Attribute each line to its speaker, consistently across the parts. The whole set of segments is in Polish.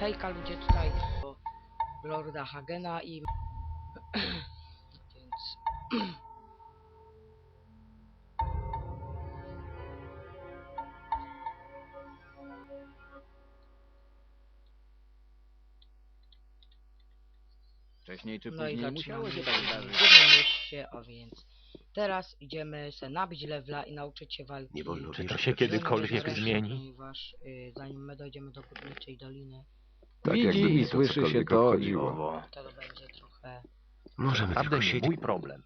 Speaker 1: hejka ludzie tutaj do Lorda Hagena i więc
Speaker 2: Wcześniej czy
Speaker 1: no i
Speaker 2: później musiało się
Speaker 1: w
Speaker 2: tak zdarzyć.
Speaker 1: mieście, a więc teraz idziemy se nabić levela i nauczyć się walki.
Speaker 3: Nie wolno
Speaker 4: Czy to się
Speaker 3: we
Speaker 4: kiedykolwiek zmieni?
Speaker 1: Ponieważ y, zanim my dojdziemy do Górniczej Doliny,
Speaker 3: Tak, jakby
Speaker 2: Widzi i
Speaker 3: to
Speaker 2: słyszy się to i owo.
Speaker 1: to będzie trochę...
Speaker 3: Możemy
Speaker 4: Naprawdę
Speaker 3: tylko
Speaker 4: nie
Speaker 3: siedzieć.
Speaker 4: mój problem.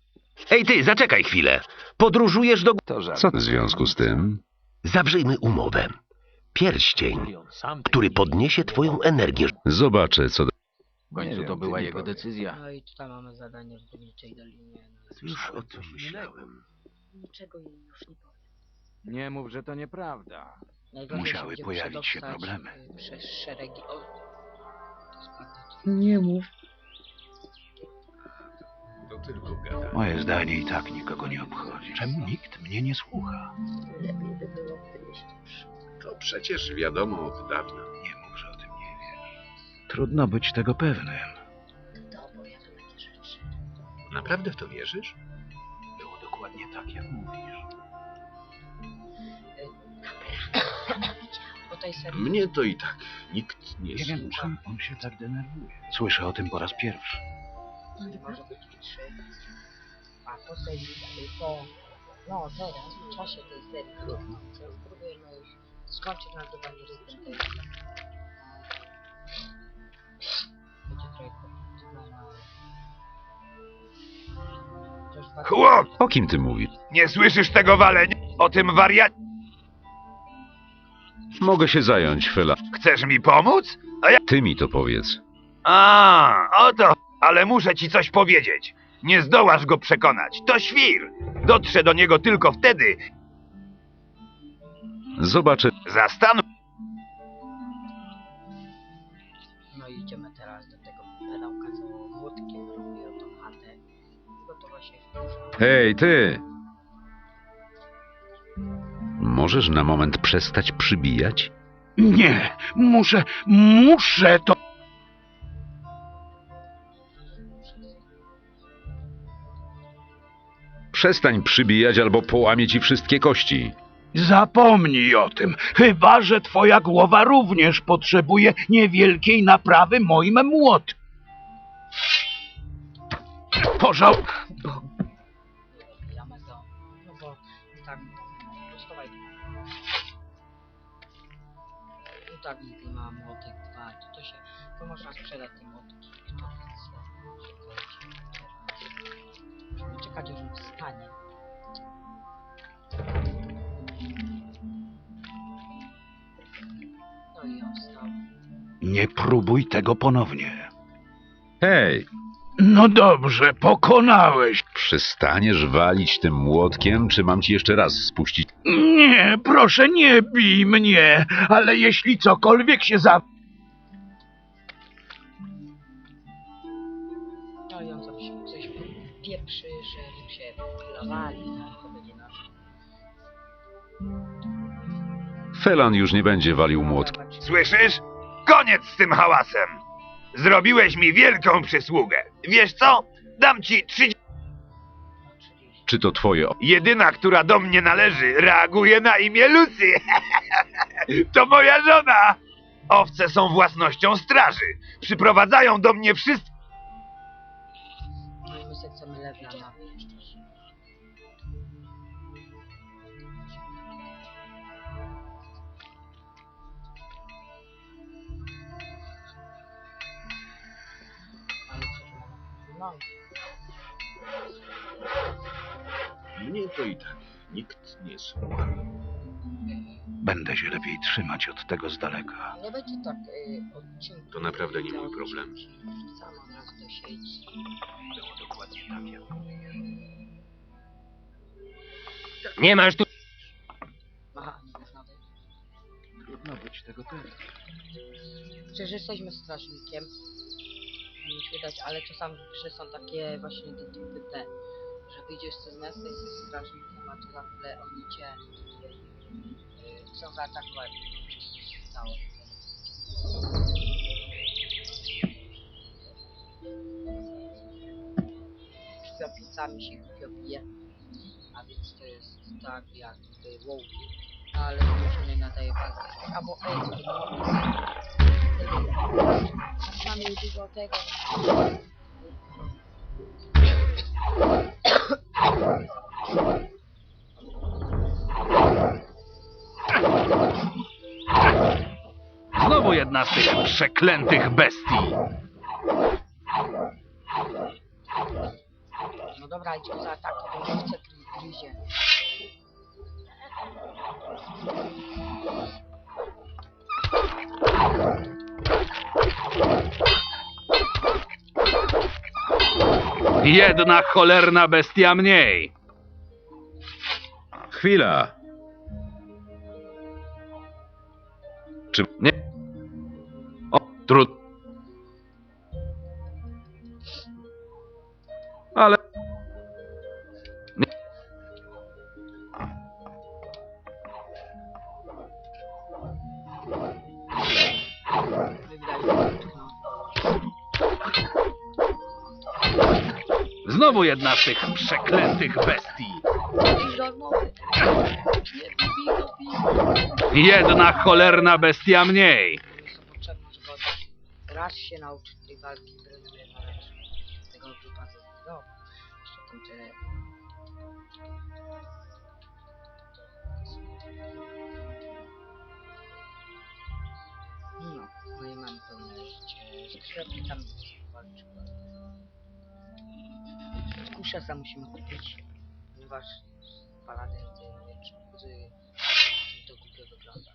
Speaker 5: Ej ty, zaczekaj chwilę. Podróżujesz do...
Speaker 3: To żart.
Speaker 6: Co w związku z tym?
Speaker 5: Zawrzyjmy umowę. Pierścień,
Speaker 4: sam
Speaker 5: który podniesie twoją energię.
Speaker 6: Zobaczę, co.
Speaker 2: W końcu to
Speaker 3: ty
Speaker 2: była
Speaker 3: mi
Speaker 2: jego
Speaker 3: powiedz.
Speaker 2: decyzja.
Speaker 1: No i tutaj mamy zadanie w Górniczej Dolinie. No,
Speaker 3: Już o tym myślałem.
Speaker 1: Niczego jej już nie powiem.
Speaker 2: Nie mów, że to nieprawda.
Speaker 1: Najgorzej
Speaker 3: Musiały
Speaker 1: będzie
Speaker 3: pojawić się
Speaker 1: przedostać,
Speaker 3: problemy.
Speaker 1: y, Przez szeregi... O,
Speaker 2: Nie mów.
Speaker 3: To tylko gada.
Speaker 7: Moje zdanie i tak nikogo nie obchodzi. Czemu nikt mnie nie słucha?
Speaker 1: Lepiej by było, to
Speaker 3: przecież wiadomo od dawna.
Speaker 7: Nie mów, że o tym nie wiesz. Trudno być tego pewnym.
Speaker 1: To opowiada takie rzeczy.
Speaker 3: Naprawdę w to wierzysz?
Speaker 7: Było dokładnie tak, jak mówisz.
Speaker 1: Tej serii...
Speaker 3: Mnie to i tak nikt nie
Speaker 7: Nie wiem,
Speaker 3: słucha.
Speaker 7: czym on się tak denerwuje. Słyszę o tym po raz pierwszy.
Speaker 1: może być trzy. A po. No teraz, w czasie tej serii, no, spróbujemy już skończyć nagrywanie Będzie trochę. Chociaż dwa-
Speaker 8: Chłop!
Speaker 6: O kim ty mówisz?
Speaker 8: Nie słyszysz tego walenia? O tym wariacie?
Speaker 6: Mogę się zająć, Fela.
Speaker 8: Chcesz mi pomóc?
Speaker 6: Ty mi to powiedz.
Speaker 8: A, oto. Ale muszę ci coś powiedzieć. Nie zdołasz go przekonać. To świr. Dotrze do niego tylko wtedy.
Speaker 6: Zobaczę.
Speaker 8: Zastanów.
Speaker 1: No i idziemy teraz do tego pedałka, co młotkiem robił tą chatę. Gotowa się wkurza.
Speaker 6: Hej, ty! Możesz na moment przestać przybijać?
Speaker 7: Nie! Muszę, muszę to...
Speaker 6: Przestań przybijać albo połamie ci wszystkie kości.
Speaker 7: Zapomnij o tym, chyba że twoja głowa również potrzebuje niewielkiej naprawy moim młot. Pożał...
Speaker 1: to to można sprzedać te młotki. Kto chce czekać teraz. Musimy czekać aż on wstanie. No i on wstał.
Speaker 7: Nie próbuj tego ponownie.
Speaker 6: Hej!
Speaker 7: No dobrze, pokonałeś.
Speaker 6: Przestaniesz walić tym młotkiem, czy mam ci jeszcze raz spuścić?
Speaker 7: Nie, proszę nie bij mnie, ale jeśli cokolwiek się za...
Speaker 1: się to będzie nasz.
Speaker 6: Felan już nie będzie walił młotkiem.
Speaker 8: Słyszysz? Koniec z tym hałasem. Zrobiłeś mi wielką przysługę. Wiesz co? Dam ci 30.
Speaker 6: Czy to twoje... o-
Speaker 8: Jedyna, która do mnie należy, reaguje na imię Lucy. to moja żona. Owce są własnością straży. Przyprowadzają do mnie wszystkie.
Speaker 1: No i my sobie No,
Speaker 3: Mnie to i tak nikt nie słucha.
Speaker 7: Będę się lepiej trzymać od tego z daleka.
Speaker 1: nie będzie tak y, odcinku.
Speaker 3: To naprawdę nie mój problem.
Speaker 1: Od razu do sieci.
Speaker 7: Było dokładnie tak, jak.
Speaker 4: Nie masz tu...
Speaker 1: Aha, nie można wejść.
Speaker 7: Trudno być tego pewnym.
Speaker 1: Przecież jesteśmy strażnikiem mi wydać, ale czasami grze są takie właśnie detektywne, że wyjdziesz co z miasta i jesteś strażnikiem, a tu nagle oni e, cię y, chcą zaatakować, czy coś się stało. Krwiopicami się krwiopije, a więc to jest tak jak wow, ale to już nie nadaje walki. Albo ej, to nie Mamy dużo tego.
Speaker 7: Znowu jedna z tych przeklętych bestii.
Speaker 1: No dobra, idź za atak, bo gry- gryzie.
Speaker 7: Jedna cholerna bestia mniej.
Speaker 6: Chwila. Czy... Nie. O, trud...
Speaker 7: Znowu jedna z tych przeklętych bestii.
Speaker 1: Nie.
Speaker 7: Jedna cholerna bestia mniej.
Speaker 1: są potrzebne, żeby oddać. raz się nauczyć tej walki, trenuje na rzecz tego wypadku. No, jeszcze tym tyle. No, no i mam pełne życie. Skrzepki tam Kuszesa musimy kupić, ponieważ paladyn tym wiecznym, to głupio wygląda.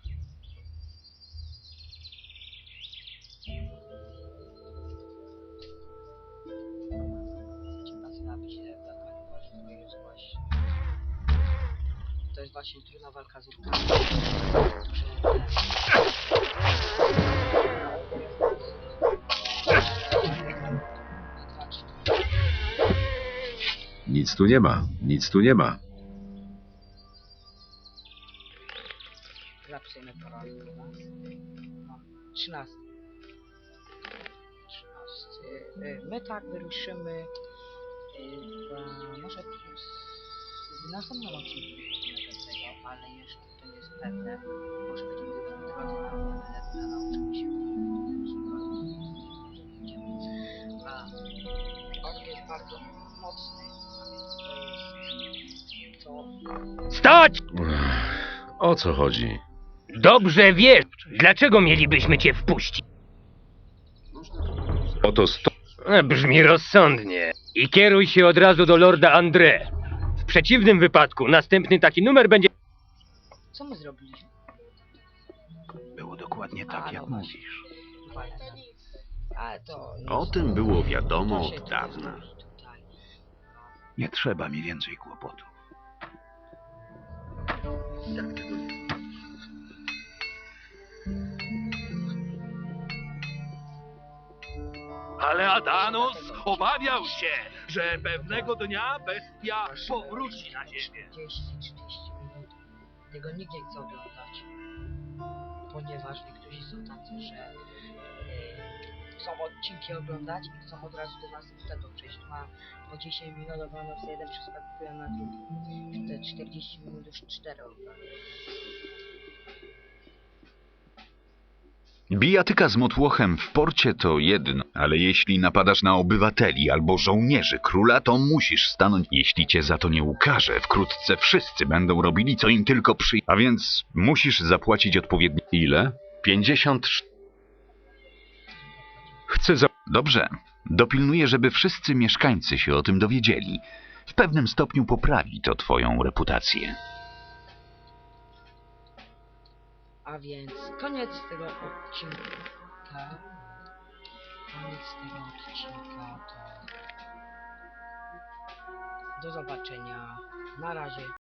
Speaker 1: Trzeba zrobić lepiej, ponieważ to jest właśnie... To jest właśnie trudna walka z urkami.
Speaker 6: Nic tu nie ma. Nic tu nie ma.
Speaker 1: Zapisujemy parę. No, 13. 13. Y, My tak wyruszymy chyba może w następnym odcinku ale jeszcze to nie jest pewne. Może będziemy już w drodze na nauczymy się. On jest bardzo a
Speaker 4: Stać!
Speaker 6: O co chodzi?
Speaker 4: Dobrze wiesz, dlaczego mielibyśmy cię wpuścić.
Speaker 6: Oto sto...
Speaker 4: E, Brzmi rozsądnie. I kieruj się od razu do Lorda André. W przeciwnym wypadku następny taki numer będzie...
Speaker 1: Co my zrobiliśmy?
Speaker 7: Było dokładnie
Speaker 1: A,
Speaker 7: tak,
Speaker 1: no
Speaker 7: jak mówisz.
Speaker 1: Ale to...
Speaker 3: O tym było wiadomo od dawna.
Speaker 7: Nie trzeba mi więcej kłopotów. Ale Adanus obawiał się, że pewnego dnia bestia powróci na ziemię.
Speaker 1: 30-30 minut. Tego nikt nie chce oglądać. Ponieważ niektórzy są tacy, że chcą odcinki oglądać i chcą od razu do następnego przejść. Ma po 10 minut oglądam sobie jeden, przeskakują na drugi. Te 40 minut już 4 oglądam.
Speaker 9: Bijatyka z motłochem w porcie to jedno, ale jeśli napadasz na obywateli albo żołnierzy króla, to musisz stanąć. Jeśli cię za to nie ukaże, wkrótce wszyscy będą robili co im tylko przy... A więc musisz zapłacić odpowiedni...
Speaker 6: Ile?
Speaker 9: 50...
Speaker 6: Chcę za...
Speaker 9: Dobrze. Dopilnuję, żeby wszyscy mieszkańcy się o tym dowiedzieli. W pewnym stopniu poprawi to twoją reputację.
Speaker 1: A więc koniec tego odcinka. Koniec tego odcinka to... Do zobaczenia. Na razie.